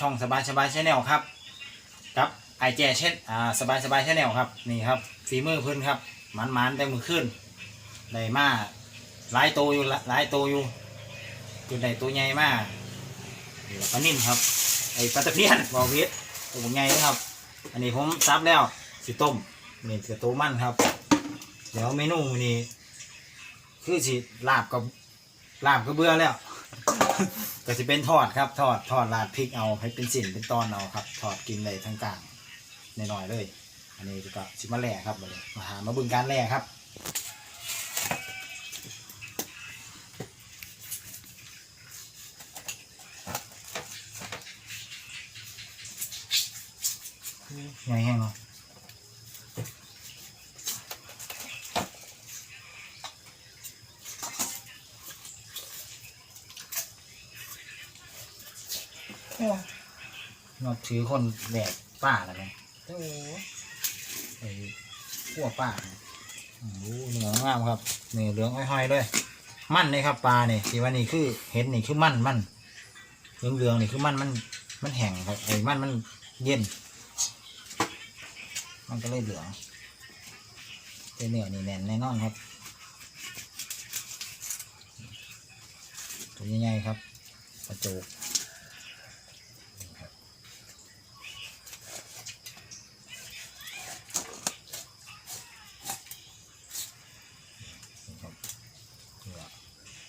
ช่องสบายสบายชาแนลครับครับไอแจเช่นอ่าสบายสบายชาแนลครับนี่ครับฝีมือเพื้นครับมันมันๆแต่มือขึ้นได้มาหลายโตอยู่ละหลายโตอยู่จนได้ตัวใหญ่มากปลานิ่มครับไอปลาตะเพียนบอวิทตัวใหญ่นะครับ อันนี้ผมซับแล้วสิต้มนี่คือตัวมันครับ เดี๋ยวเมนูนี้คือสิลาบกับลาบก็เบื่อแล้ว ก็จะเป็นทอดครับทอดทอดราดพริกเอาให้เป็นสินเป็นตอนเอาครับทอดกินเลยทั้งกลางนหน่อยๆเลย อันนี้ก็สิมาแล่ครับมาเลยมาหามาบึงการแล่ครับใหญ่แห้งเนาะ เราถือคนแหลกป้าแล้วไหมโอ้ไอ้ขั้วป้าเนี่ยโอ้โหเนื้องามครับเนื้อเหลืองห้อยๆด้วย มันเลยครับปลาเนี่ยที่ว่านี่คือเห็นนี่คือมันมันเหลืองเหลืองๆนี่คือมันมันมันแห้งครับไอ้มันมันเย็น มันก็เลยเหลืองแต่เนื้อนี่แน่นแน่นอนครับตัวใหญ่ๆครับกระจุก ครับ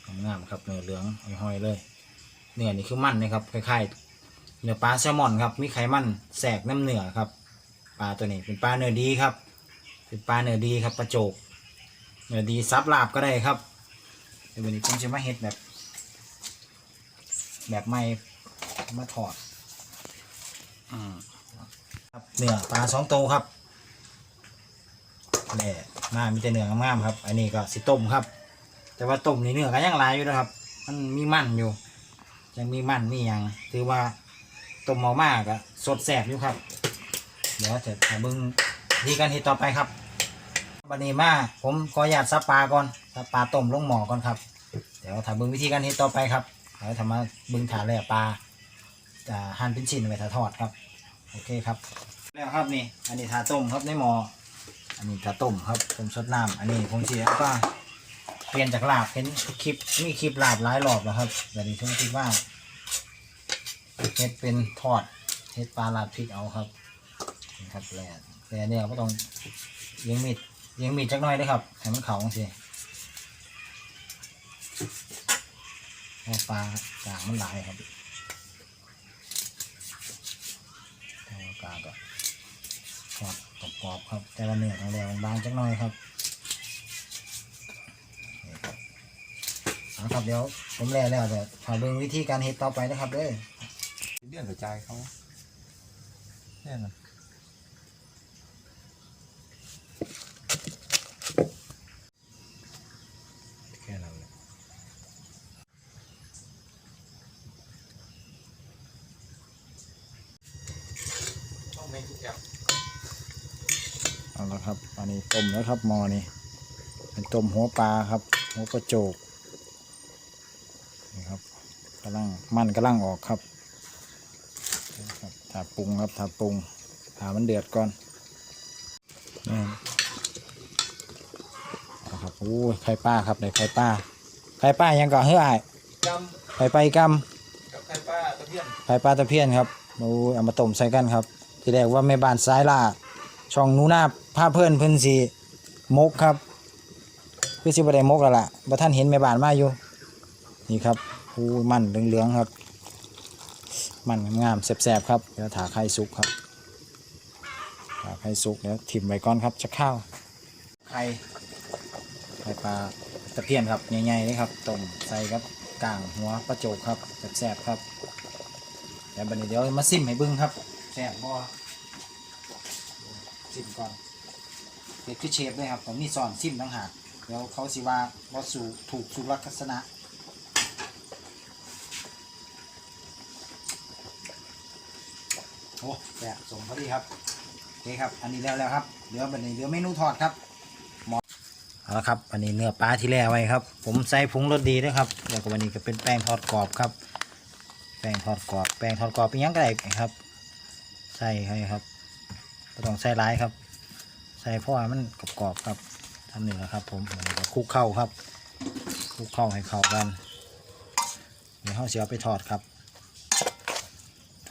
เนื้องามครับเนื้อเหลืองห้อยเลย เนื้อนี่คือมันนะครับคล้ายๆเนื้อปลาแซลมอนครับมีไขมันแสกน้ำเนื้อครับปลาตัวนี้เป็นปลาเนื้อดีครับเป็นปลาเนื้อดีครับปลาโจกเนื้อดีซับลาบก็ได้ครับเดี๋ยววันนี้ผมจะมาเฮ็ดแบบ แบบไม่มาถอดอืมครับเนื้อปลาสองตัวครับแหล่มามีแต่เนื้องามๆครับ อันนี้ก็สิต้มครับ แต่ว่าต้มในเนื้อก็ยังหลายอยู่นะครับ มันมีมันอยู่ยังมีมันมีอย่างถือว่าต้มเมามากอะสดแสบอยู่ครับ เดี๋ยวจะมาเบิ่งวิธีการเฮ็ดต่อไปครับบันนี้มาผมขออนุญาตซับปลาก่อนซับปลาต้มลงหม้อก่อนครับ เดี๋ยวถ้าเบิ่งวิธีการเฮ็ดต่อไปครับเดี๋ยวทำมาเบิ่งถาแล่ปลาจะหั่นเป็นชิ้นไว้ถาทอดครับโอเคครับแล้วครับนี่ อันนี้ถาต้มครับในหม้ออันนี้กระต้มครับต้มสดน้ำอันนี้ผมเสียก็ เปลี่ยนจากลาบเป็นคลิปมีคลิปลาบหลายรอบแล้วครับแต่นี้ผมคิดว่าเฮ็ดเป็นทอดเฮ็ดปลาลาดพริกเอาครับนะครับแหล่แต่เนี่ยก็ต้องเลี้ยงมีดเลี้ยงมีดจักหน่อยเลยครับให้มันเขาสิเพราปลาจางมันหลายครับเอากาก็ทอดกรอบๆครับ แต่ละเนื้อต้องแรงบางจักหน่อยครับนี่ครับ เอาครับเดี๋ยวผมแล่แล้วเดี๋ยวขอเบิ่งวิธีการเฮ็ดต่อไปนะครับเด้อเรื่องกระจายเขาแน่นอนแค่นั้นแหละต้องเน้นทุกอย่างเอาละครับอันนี้ต้มแล้วครับหมอนี่เป็นต้มหัวปลาครับหัวปลาโจก นี่ครับกำลังมันกำลังออกครับนี่ครับถ้าปรุงครับถ้าปรุงถ้ามันเดือดก่อนนี่เอาครับโอ้ยไข่ปลาครับได้ไข่ปลาไข่ปลายังก่อเฮ้ยอ้ายจไข่ปลาอีกำำกับไข่ปลาตะเพียนไข่ปลาตะเพียนครับโอ้ยเอามาต้มใส่กันครับ ทีแรกว่าแม่บ้านซ้ายล่าช่องหนูหน้าผ้าเพื่อนเพิ่นสีมกครับ คือสิบ่ได้มกแล้วล่ะบ่ท่านเห็นแม่บ้านมาอยู่ นี่ครับอู้มันเหลืองๆครับ มันงามแซบๆครับเดี๋ยวถาไข่สุกครับถาไข่สุกเดี๋ยวถิ่มไว้ก่อนครับจะข้าวไข่ไข่ปลาตะเพียนครับใหญ่ๆเลยครับต้มใส่ครับกลางหัวปลาโจกครับแซบๆครับเดี๋ยวบัดนี้เดี๋ยวมาซิมให้บิ่งครับแซบบ่ซิมก่อนเด็ดคือเชฟเลยครับผมมีสอนซิมต่างหากเดี๋ยวเขาสิว่าบ่สู่ถูกสุลักษณะ โอ้แซ่บสมพอดีครับโอเคครับ อันนี้แล้วแล้วครับเดี๋ยวบัดนี้เดี๋ยวเมนูทอดครับหมอเอาละครับ อันนี้เนื้อปลาที่แล่ไว้ครับ ผมใส่ผงรสดีด้วยครับแล้วก็วันนี้ก็เป็นแป้งทอดกรอบครับ แป้งทอดกรอบ แป้งทอดกรอบเป็นยังไงครับใส่ให้ครับไม่ต้องใส่ร้ายครับ ใส่เพราะว่ามันกรอบๆครับทำนี่แหละครับ ผมก็คลุกเข้าครับคลุกเข้าให้เข้ากันเดี๋ยวเขาเสียไปทอดครับ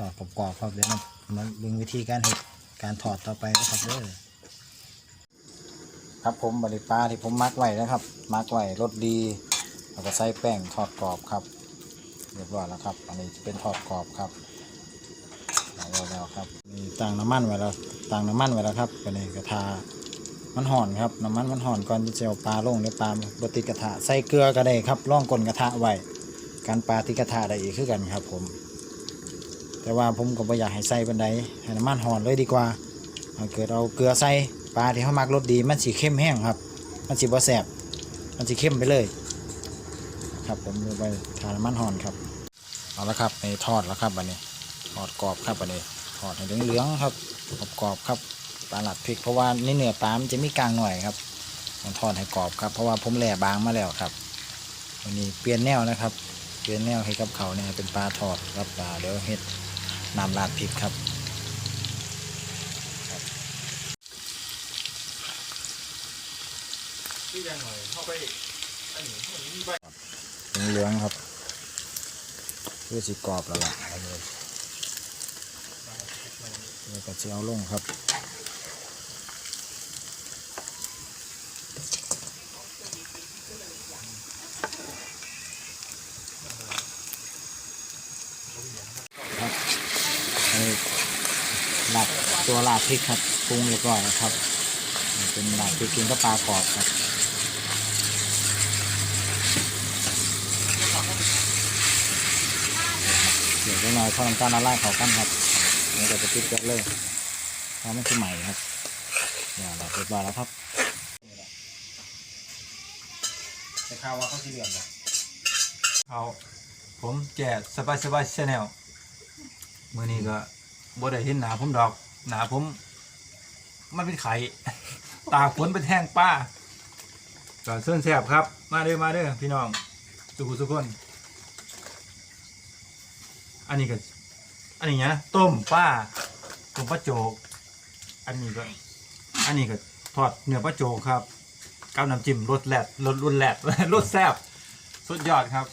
ทอดกรอบๆครับเดี๋ยวมันมาดึงวิธีการเห็ดการถอดต่อไปนะครับเด้อครับผมบริปลาที่ผมมักไว้นะครับ มักไว้รสดีแล้วก็ใส่แป้งทอดกรอบครับ เรียบร้อยแล้วครับ อันนี้จะเป็นทอดกรอบครับเอาไว้แล้วครับนี่ตั้งน้ำมันไว้แล้วตั้งน้ำมันไว้แล้วครับอันนี้กระทามันห่อนครับน้ำมันมันห่อนก่อนที่จะเอาปลาลงเดี๋ยวปลาบติกระทะใส่เกลือก็ได้ครับล่องก้นกระทะไว้การปลาติกระทะได้อีกคือกันครับผม แต่ว่าผมก็บ่อยากให้ใส่บันไดให้น้ำมันห่อนเลยดีกว่าเกิดเอาเกลือใส่ปลาที่เขามักรสดีมันสีเข้มแห้งครับ มันสีบ่แสบมันสีเข้มไปเลย ครับผมลงไปทาน้ำมันห่อนครับเอาละครับในทอดแล้วครับอันนี้ทอดกรอบครับอันนี้ทอดให้เหลืองๆครับกรอบครับปลาหลัดพริกเพราะว่าในเนื้อปลามันจะมีกลางหน่อยครับมันทอดให้กรอบครับเพราะว่าผมแหล่บางมาแล้วครับวันนี้เปลี่ยนแนวนะครับเปลี่ยนแนวให้กับเขาเนี่ยเป็นปลาทอดครับปลาเดี๋ยวเฮ็ด น้ำราดพริกครับเหลืองครับเพื่อสีกรอบแล้วล่ะอันนี้แล้วก็จะเอาลงครับ อันนี้ลาบ ตัวลาบพริกครับปรุงเรียบร้อยแล้วครับเป็นลาบพริกกินกับปลากรอบครับเดี๋ยวจะหน่อยพอน้ำตาลละลายเขากันครับเดี๋ยวจะปิดก๊สเลยเพราะมันคือใหม่ครับเดี๋ยวเราเรียบร้อยแล้วครับจะข่าวว่าเขาที่เหลืองเลยเอาผมแก่สบายสบายชาแนลมื่อนี้ก็บ่ได้เห็นหนาผมดอก หนาผม มันเป็นไข่ ตากฝนเป็นแท่งป้าก่อนเส้นแสบครับ มาเด้อมาเด้อพี่น้อง สุขุสุกคน อันนี้ก็อันนี้นะต้มป้าต้มปลาโจก อันนี้ก็ อันนี้ก็ทอดเนื้อปลาโจกครับกับน้ำจิ้มรสแหลดรสรุนแหลดรสแซบสุดยอดครับ